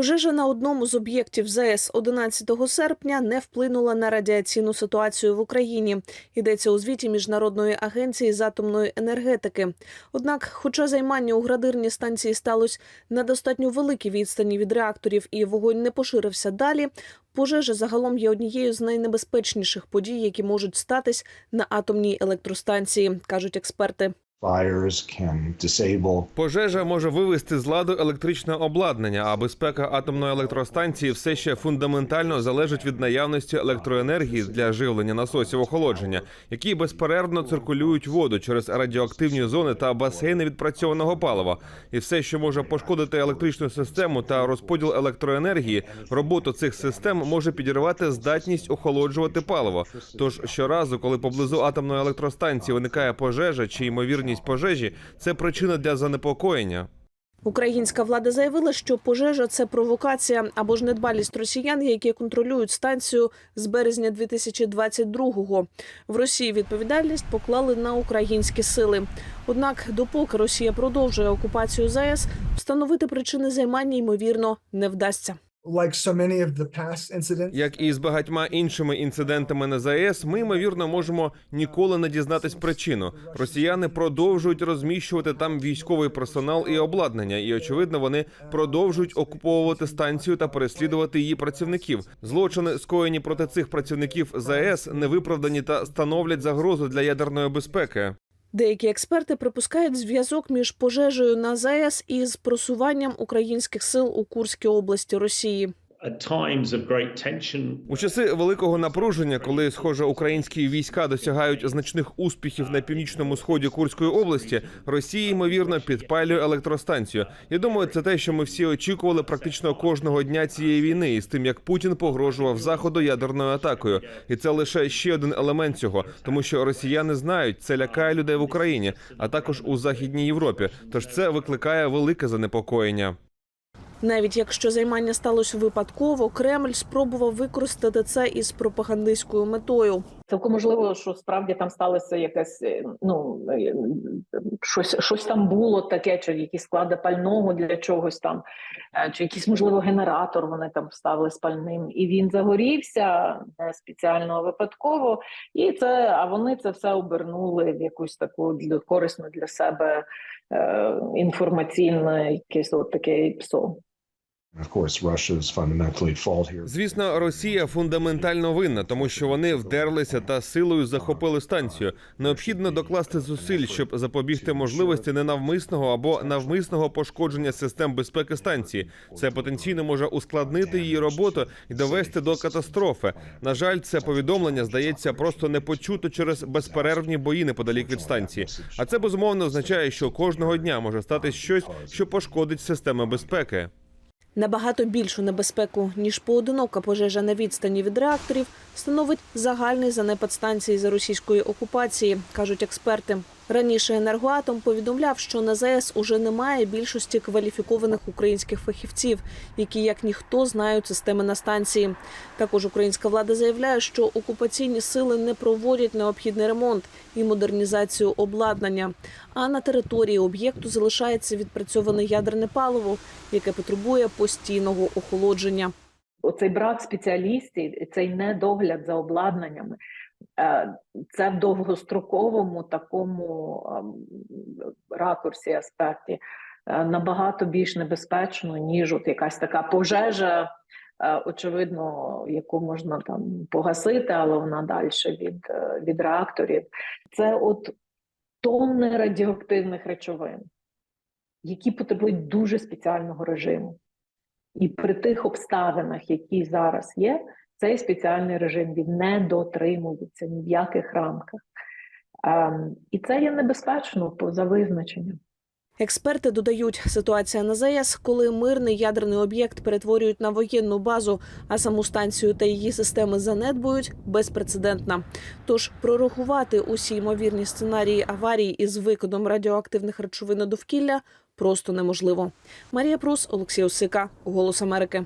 Пожежа на одному з об'єктів ЗАЕС 11 серпня не вплинула на радіаційну ситуацію в Україні. Йдеться у звіті міжнародної агенції з атомної енергетики. Однак, хоча займання у градирній станції сталося на достатньо великій відстані від реакторів і вогонь не поширився далі. Пожежа загалом є однією з найнебезпечніших подій, які можуть статись на атомній електростанції, кажуть експерти. Пожежа може вивести з ладу електричне обладнання, а безпека атомної електростанції все ще фундаментально залежить від наявності електроенергії для живлення насосів охолодження, які безперервно циркулюють воду через радіоактивні зони та басейни відпрацьованого палива. І все, що може пошкодити електричну систему та розподіл електроенергії, роботу цих систем може підірвати здатність охолоджувати паливо. Тож щоразу, коли поблизу атомної електростанції виникає пожежа чи ймовірність пожежі, це причина для занепокоєння. Українська влада заявила, що пожежа це провокація або ж недбалість росіян, які контролюють станцію з березня 2022-го. В Росії відповідальність поклали на українські сили. Однак, допоки Росія продовжує окупацію ЗАЕС, встановити причини займання ймовірно не вдасться. Like so many of the past incidents, Як і з багатьма іншими інцидентами на ЗАЕС, ми ймовірно можемо ніколи не дізнатись причину. Росіяни продовжують розміщувати там військовий персонал і обладнання, і очевидно, вони продовжують окуповувати станцію та переслідувати її працівників. Злочини, скоєні проти цих працівників ЗАЕС, невиправдані та становлять загрозу для ядерної безпеки. Деякі експерти припускають зв'язок між пожежею на ЗАЕС і з просуванням українських сил у Курській області Росії. У часи великого напруження, коли схоже українські війська досягають значних успіхів на північному сході Курської області, Росія ймовірно підпалює електростанцію. Я думаю, це те, що ми всі очікували практично кожного дня цієї війни, із тим як Путін погрожував заходу ядерною атакою, і це лише ще один елемент цього, тому що росіяни знають, це лякає людей в Україні, а також у західній Європі. Тож це викликає велике занепокоєння. Навіть якщо займання сталося випадково, Кремль спробував використати це із пропагандистською метою. Цілком можливо, що справді там сталося якесь е, ну е, щось, щось там було таке, чи якісь склади пального для чогось там, е, чи якийсь можливо генератор вони там вставили з пальним, і він загорівся не спеціально випадково, і це а вони це все обернули в якусь таку для корисну для себе е, інформаційне якесь от таке ПСО. Звісно, Росія фундаментально винна, тому що вони вдерлися та силою захопили станцію. Необхідно докласти зусиль, щоб запобігти можливості ненавмисного або навмисного пошкодження систем безпеки станції. Це потенційно може ускладнити її роботу і довести до катастрофи. На жаль, це повідомлення здається просто не почуто через безперервні бої неподалік від станції. А це безумовно означає, що кожного дня може стати щось, що пошкодить системи безпеки. Набагато більшу небезпеку ніж поодинока пожежа на відстані від реакторів становить загальний занепад станції за російської окупації, кажуть експерти. Раніше енергоатом повідомляв, що на ЗАЕС уже немає більшості кваліфікованих українських фахівців, які як ніхто знають системи на станції. Також українська влада заявляє, що окупаційні сили не проводять необхідний ремонт і модернізацію обладнання. А на території об'єкту залишається відпрацьоване ядерне паливо, яке потребує постійного охолодження. оцей брак спеціалістів, цей недогляд за обладнаннями, це в довгостроковому такому ем, ракурсі аспекті е, набагато більш небезпечно, ніж от якась така пожежа. е, Очевидно, яку можна там погасити, але вона далі від, е, від реакторів. Це от тонни радіоактивних речовин, які потребують дуже спеціального режиму. І при тих обставинах, які зараз є, цей спеціальний режим він не дотримується ні в яких рамках. Ем, і це є небезпечно поза визначенням. Експерти додають, ситуація на ЗАЕС, коли мирний ядерний об'єкт перетворюють на воєнну базу, а саму станцію та її системи занедбують, безпрецедентна. Тож прорахувати усі ймовірні сценарії аварії із викидом радіоактивних речовин у довкілля просто неможливо. Марія Прус, Олексій Осика, Голос Америки.